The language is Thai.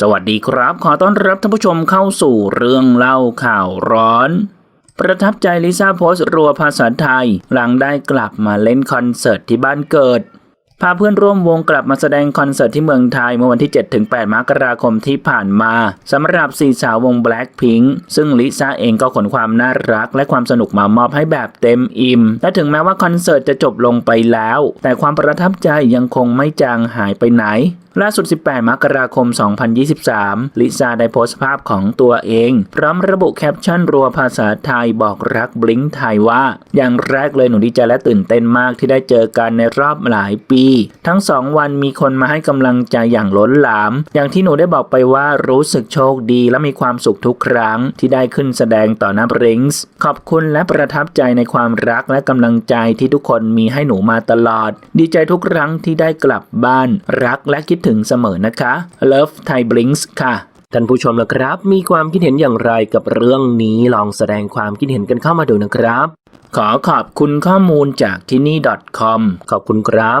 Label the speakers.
Speaker 1: สวัสดีครับ ขอต้อนรับท่านผู้ชมเข้าสู่เรื่องเล่าข่าวร้อน ประทับใจลิซ่าโพสต์รัวภาษาไทย หลังได้กลับมาเล่นคอนเสิร์ตที่บ้านเกิด พาเพื่อนร่วมวงกลับมาแสดงคอนเสิร์ตที่เมืองไทยเมื่อวันที่ 7-8 มกราคมที่ผ่านมาสำหรับสี่สาววง Blackpink ซึ่งลิซ่าเองก็ขนความน่ารักและความสนุกมามอบให้แบบเต็มอิ่มและถึงแม้ว่าคอนเสิร์ตจะจบลงไปแล้ว แต่ความประทับใจยังคงไม่จางหายไปไหน ล่าสุด 18 มกราคม 2023 ลิซ่าได้โพสต์ภาพของตัวเอง พร้อมระบุแคปชั่นรัวภาษาไทยบอกรักบลิงไทยว่า อย่างแรกเลยหนูดีใจและตื่นเต้นมากที่ได้เจอกันในรอบหลายปี ทั้งสองวันมีคนมาให้กำลังใจอย่างล้นหลาม อย่างที่หนูได้บอกไปว่ารู้สึกโชคดีและมีความสุขทุกครั้งที่ได้ขึ้นแสดงต่อหน้าบริงส์ขอบคุณและประทับใจในความรักและกำลังใจที่ทุกคนมีให้หนูมาตลอด ดีใจทุกครั้งที่ได้กลับบ้าน รักและคิดถึงเสมอนะคะ Love Thai Blinks ค่ะท่านผู้ชมละครับ มีความคิดเห็นอย่างไรกับเรื่องนี้ลองแสดงความคิดเห็นกันเข้ามาดูนะครับ ขอขอบคุณข้อมูลจากที่นี่ .com ขอบคุณครับ